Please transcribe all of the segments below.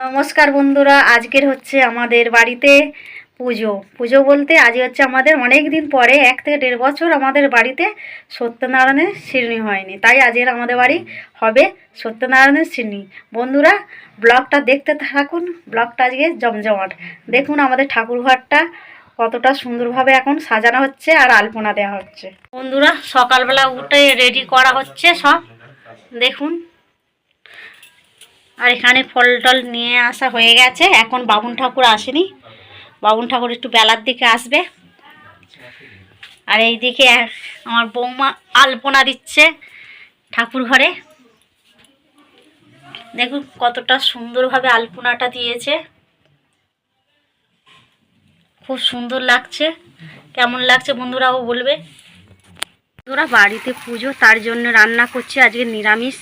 নমস্কার বন্ধুরা, আজকের হচ্ছে আমাদের বাড়িতে পুজো। পুজো বলতে আজ হচ্ছে আমাদের অনেক দিন পরে, এক থেকে দেড় বছর আমাদের বাড়িতে সত্যনারায়ণের শ্রেণি হয়নি। তাই আজকের আমাদের বাড়ি হবে সত্যনারায়ণের শ্রেণি বন্ধুরা, ব্লগটা দেখতে থাকুন, ব্লগটা আজকে জমজমাট। দেখুন আমাদের ঠাকুরঘরটা কতটা সুন্দরভাবে এখন সাজানো হচ্ছে আর আলপনা দেওয়া হচ্ছে। বন্ধুরা, সকালবেলা উঠে রেডি করা হচ্ছে সব। দেখুন। আর এখানে ফল টল নিয়ে আসা হয়ে গেছে। এখন বাবুন ঠাকুর আসেনি। বাবুন ঠাকুর একটু বেলার দিকে আসবে। আর এই দিকে আমার বৌমা আলপনা দিচ্ছে ঠাকুর ঘরে। দেখুন কতটা সুন্দরভাবে আলপনাটা দিয়েছে। খুব সুন্দর লাগছে। কেমন লাগছে বন্ধুরাও বলবে। বন্ধুরা বাড়িতে পুজো, তার জন্য রান্না করছি আজকে নিরামিষ,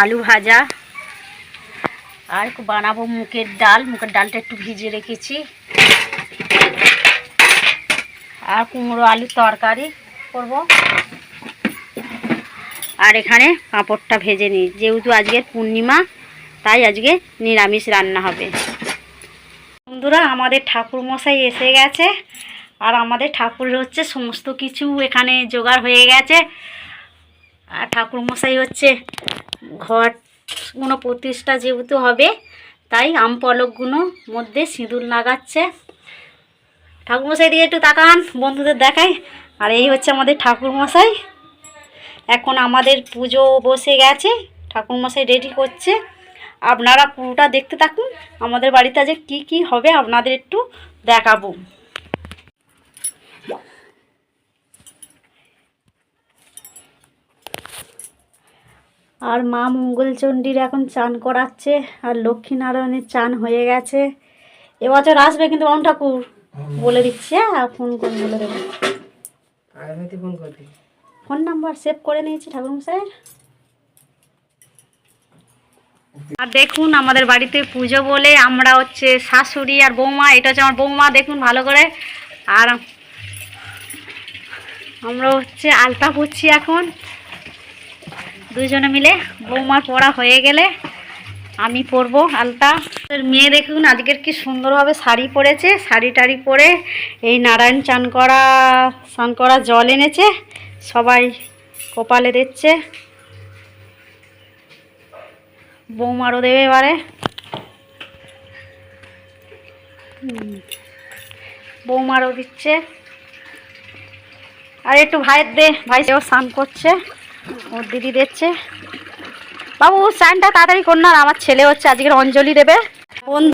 আলু ভাজা। আর বানাবো মুগের ডাল। মুগের ডালটা একটু ভিজিয়ে রেখেছি। আর কুমড়ো আলুর তরকারি করব। আর এখানে পাঁপড়টা ভেজে নিই। যেহেতু আজকে পূর্ণিমা, তাই আজকে নিরামিষ রান্না হবে। বন্ধুরা, আমাদের ঠাকুর মশাই এসে গেছে। আর আমাদের ঠাকুরের হচ্ছে সমস্ত কিছু এখানে জোগাড় হয়ে গেছে। আর ঠাকুর মশাই হচ্ছে ঘর কোনো প্রতিষ্ঠা যেহেতু হবে, তাই আম পলকগুলো মধ্যে সিঁদুর লাগাচ্ছে। ঠাকুরমশাই দিয়ে একটু তাকান, বন্ধুদের দেখাই। আর এই হচ্ছে আমাদের ঠাকুরমশাই। এখন আমাদের পুজো বসে গেছে, ঠাকুরমশাই রেডি করছে। আপনারা পুরোটা দেখতে থাকুন, আমাদের বাড়িতে আজ কী কী হবে আপনাদের একটু দেখাবো। আর মা মঙ্গলচণ্ডীর এখন চান করাচ্ছে আর লক্ষ্মীনারায়ণের চান হয়ে গেছে। এবছর আসবে কিন্তু অন ঠাকুর। বলে দিচ্ছি হ্যাঁ ফোন করে বলে দেবো। ফোন নাম্বার সেভ করে নিয়েছি ঠাকুর মশাইয়ের আর দেখুন আমাদের বাড়িতে পুজো বলে আমরা হচ্ছে শাশুড়ি আর বৌমা এটা হচ্ছে আমার বৌমা দেখুন ভালো করে। আর আমরা হচ্ছে আলতা পরছি এখন। দুজনে মিলে বৌমার পড়া হয়ে গেলে আমি পরবো আলতা। মেয়ে দেখুন আজকের কি সুন্দরভাবে শাড়ি পরেছে, শাড়ি টাড়ি পরে এই নারায়ণ চান করা, স্নান করা জল এনেছে, সবাই কপালে দিচ্ছে। বৌমারও দেবে এবারে। বৌমারও দিচ্ছে। আর একটু ভাইয়ের দে ভাই সেও স্নান করছে। ওর দিদি দিচ্ছে বাবু, স্নানটা তাড়াতাড়ি কর না আমার ছেলে হচ্ছে আজকের অঞ্জলি দেবে। বন্ধু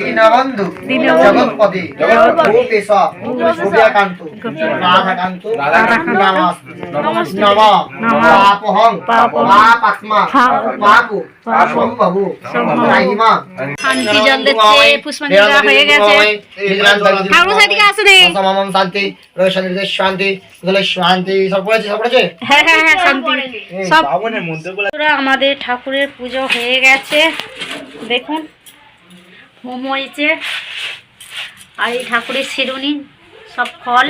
দীনবন্ধু। জগৎপতি। ভূপেশ ভূপেকান্ত রাধাকান্ত। নম। পাপহং। পাপাত্মা। পাপু। সম্ভবু। রাহিমা শান্তি জল দিচ্ছে পুষ্পাঞ্জলি হয়ে গেছে? ঠাকুর সাইদিকে আসে রে মম শান্তি। শান্তি। সব পড়েছে সব পড়েছে? হ্যাঁ হ্যাঁ হ্যাঁ শান্তি। সব আমাদের ঠাকুরের পুজো হয়ে গেছে। দেখুন। হোম আর এই ঠাকুরের শিরুনি, সব ফল।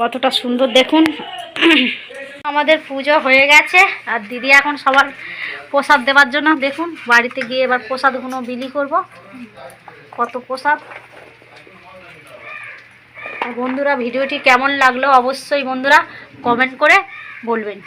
কতটা সুন্দর দেখুন। আমাদের পুজো হয়ে গেছে, আর দিদি এখন সবার প্রসাদ দেওয়ার জন্য দেখুন, বাড়িতে গিয়ে এবার প্রসাদগুলো বিলি করব। কত প্রসাদ। বন্ধুরা, ভিডিওটি কেমন লাগল অবশ্যই বন্ধুরা কমেন্ট করে বলবেন।